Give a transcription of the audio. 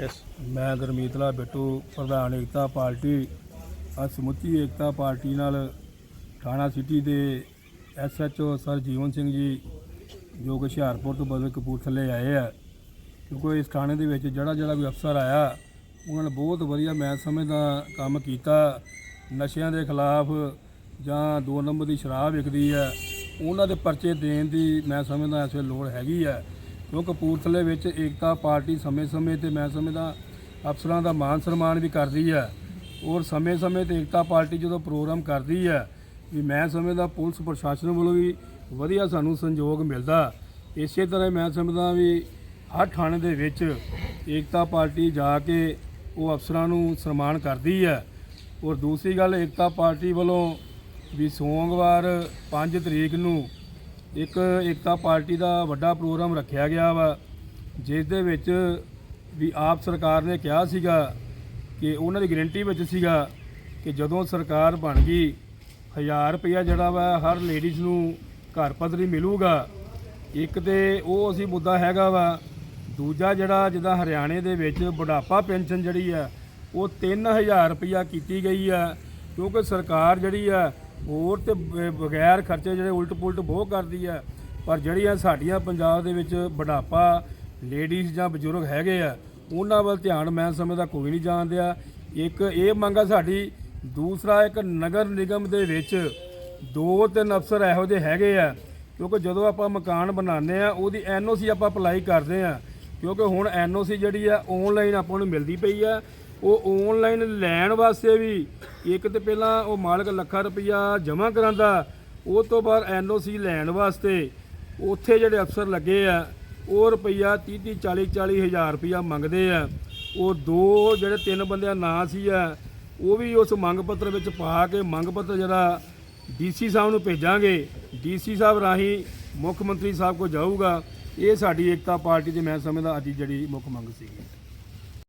ਮੈਂ ਗੁਰਮੀਤਲਾ ਬਿੱਟੂ, ਪ੍ਰਧਾਨ ਏਕਤਾ ਪਾਰਟੀ। ਅੱਜ ਸਮੁੱਚੀ ਏਕਤਾ ਪਾਰਟੀ ਨਾਲ ਥਾਣਾ ਸਿਟੀ ਦੇ ਐਸਐਚਓ ਸਰ ਜੀਵਨ ਸਿੰਘ ਜੀ, ਜੋ ਕਿ ਹੁਸ਼ਿਆਰਪੁਰ ਤੋਂ ਬਦਲ ਕਪੂਰਥਲੇ ਆਏ ਆ, ਕਿਉਂਕਿ ਇਸ ਥਾਣੇ ਦੇ ਵਿੱਚ ਜਿਹੜਾ ਜਿਹੜਾ ਵੀ ਅਫਸਰ ਆਇਆ, ਉਹਨਾਂ ਨੇ ਬਹੁਤ ਵਧੀਆ ਮੈਂ ਸਮਝਦਾ ਕੰਮ ਕੀਤਾ। ਨਸ਼ਿਆਂ ਦੇ ਖਿਲਾਫ ਜਾਂ ਦੋ ਨੰਬਰ ਦੀ ਸ਼ਰਾਬ ਵਿਕਦੀ ਹੈ ਉਹਨਾਂ ਦੇ ਪਰਚੇ ਦੇਣ ਦੀ ਮੈਂ ਸਮਝਦਾ ਇਸ ਵੇਲੇ ਲੋੜ ਹੈਗੀ ਹੈ ਕਿਉਂਕਿ ਕਪੂਰਥਲੇ ਵਿੱਚ ਏਕਤਾ ਪਾਰਟੀ ਸਮੇਂ-ਸਮੇਂ ਤੇ ਮੈਂ ਸਮਝਦਾ ਅਫਸਰਾਂ ਦਾ ਮਾਨ ਸਨਮਾਨ ਵੀ ਕਰਦੀ ਹੈ ਔਰ ਸਮੇਂ-ਸਮੇਂ ਤੇ ਏਕਤਾ ਪਾਰਟੀ ਜਦੋਂ ਪ੍ਰੋਗਰਾਮ ਕਰਦੀ ਹੈ ਵੀ ਮੈਂ ਸਮਝਦਾ ਪੁਲਿਸ ਪ੍ਰਸ਼ਾਸਨ ਵੱਲੋਂ ਵੀ ਵਧੀਆ ਸਾਨੂੰ ਸੰਯੋਗ ਮਿਲਦਾ। ਇਸੇ ਤਰ੍ਹਾਂ ਮੈਂ ਸਮਝਦਾ ਵੀ ਹਰ ਥਾਣੇ ਦੇ ਵਿੱਚ ਏਕਤਾ ਪਾਰਟੀ ਜਾ ਕੇ ਉਹ ਅਫਸਰਾਂ ਨੂੰ ਸਨਮਾਨ ਕਰਦੀ ਹੈ ਔਰ ਦੂਸਰੀ ਗੱਲ ਏਕਤਾ ਪਾਰਟੀ ਵੱਲੋਂ ਵੀ ਸੋਮਵਾਰ 5 ਤਰੀਕ ਨੂੰ ਇੱਕ ਏਕਤਾ ਪਾਰਟੀ ਦਾ ਵੱਡਾ ਪ੍ਰੋਗਰਾਮ ਰੱਖਿਆ ਗਿਆ ਵਾ, ਜਿਸ ਦੇ ਵਿੱਚ ਵੀ ਆਪ ਸਰਕਾਰ ਨੇ ਕਿਹਾ ਸੀਗਾ ਕਿ ਉਹਨਾਂ ਦੀ ਗਰੰਟੀ ਵਿੱਚ ਸੀਗਾ ਕਿ ਜਦੋਂ ਸਰਕਾਰ ਬਣ ਗਈ 1000 ਰੁਪਇਆ ਜਿਹੜਾ ਵਾ ਹਰ ਲੇਡੀਜ਼ ਨੂੰ ਘਰ ਪੱਧਰੀ ਮਿਲੂਗਾ। ਇੱਕ ਤੇ ਉਹ ਅਸੀਂ ਮੁੱਦਾ ਹੈਗਾ ਵਾ, ਦੂਜਾ ਜਿਹੜਾ ਜਿੱਦਾਂ ਹਰਿਆਣੇ ਦੇ ਵਿੱਚ ਬੁਢਾਪਾ ਪੈਨਸ਼ਨ ਜਿਹੜੀ ਆ, ਉਹ 3000 ਰੁਪਇਆ ਕੀਤੀ ਗਈ ਆ, ਕਿਉਂਕਿ ਸਰਕਾਰ ਜਿਹੜੀ ਆ ਹੋਰ ਤੇ ਬ- ਬਗੈਰ ਖਰਚੇ ਜਿਹੜੇ ਉਲਟ ਪੁਲਟ ਬਹੁਤ ਕਰਦੀ ਆ। ਪਰ ਜਿਹੜੀਆਂ ਸਾਡੀਆਂ ਪੰਜਾਬ ਦੇ ਵਿੱਚ ਬੁਢਾਪਾ ਲੇਡੀਜ਼ ਜਾਂ ਬਜ਼ੁਰਗ ਹੈਗੇ ਆ, ਉਹਨਾਂ ਵੱਲ ਧਿਆਨ ਮੈਂ ਸਮਝਦਾ ਕੋਈ ਨਹੀਂ ਜਾਣਦਿਆ ਇੱਕ ਇਹ ਮੰਗ ਆ ਸਾਡੀ, ਦੂਸਰਾ ਇੱਕ ਨਗਰ ਨਿਗਮ ਦੇ ਵਿੱਚ ਦੋ ਤਿੰਨ ਅਫਸਰ ਇਹੋ ਜਿਹੇ ਹੈਗੇ ਆ, ਕਿਉਂਕਿ ਜਦੋਂ ਆਪਾਂ ਮਕਾਨ ਬਣਾਉਂਦੇ ਆ, ਉਹਦੀ ਐਨਓਸੀ ਆਪਾਂ ਅਪਲਾਈ ਕਰਦੇ ਆ, ਕਿਉਂਕਿ ਹੁਣ ਐਨਓਸੀ ਜਿਹੜੀ ਆ ਆਨਲਾਈਨ ਆਪਾਂ ਨੂੰ ਮਿਲਦੀ ਪਈ ਆ। ਉਹ ਆਨਲਾਈਨ ਲੈਣ ਵਾਸਤੇ ਵੀ ਇੱਕ ਤੇ ਪਹਿਲਾਂ ਉਹ ਮਾਲਕ ਲੱਖਾਂ ਰੁਪਈਆ ਜਮ੍ਹਾਂ ਕਰਾਂਦਾ ਉਹ ਤੋਂ ਬਾਅਦ ਐਨਓਸੀ ਲੈਣ ਵਾਸਤੇ ਉੱਥੇ ਜਿਹੜੇ ਅਫਸਰ ਲੱਗੇ ਆ, ਉਹ ਰੁਪਈਆ 30 30 40 40 ਹਜ਼ਾਰ ਰੁਪਈਆ ਮੰਗਦੇ ਆ। ਉਹ ਦੋ ਜਿਹੜੇ ਤਿੰਨ ਬੰਦਿਆਂ ਨਾਂ ਸੀ ਆ, ਉਹ ਵੀ ਉਸ ਮੰਗ ਪੱਤਰ ਵਿੱਚ ਪਾ ਕੇ ਮੰਗ ਪੱਤਰ ਜਿਹੜਾ ਡੀਸੀ ਸਾਹਿਬ ਨੂੰ ਭੇਜਾਂਗੇ ਡੀਸੀ ਸਾਹਿਬ ਰਾਹੀਂ ਮੁੱਖ ਮੰਤਰੀ ਸਾਹਿਬ ਕੋਲ ਜਾਊਗਾ। ਇਹ ਸਾਡੀ ਏਕਤਾ ਪਾਰਟੀ ਦੀ ਮੈਂ ਸਮਝਦਾ ਅੱਜ ਜਿਹੜੀ ਮੁੱਖ ਮੰਗ ਸੀਗੀ।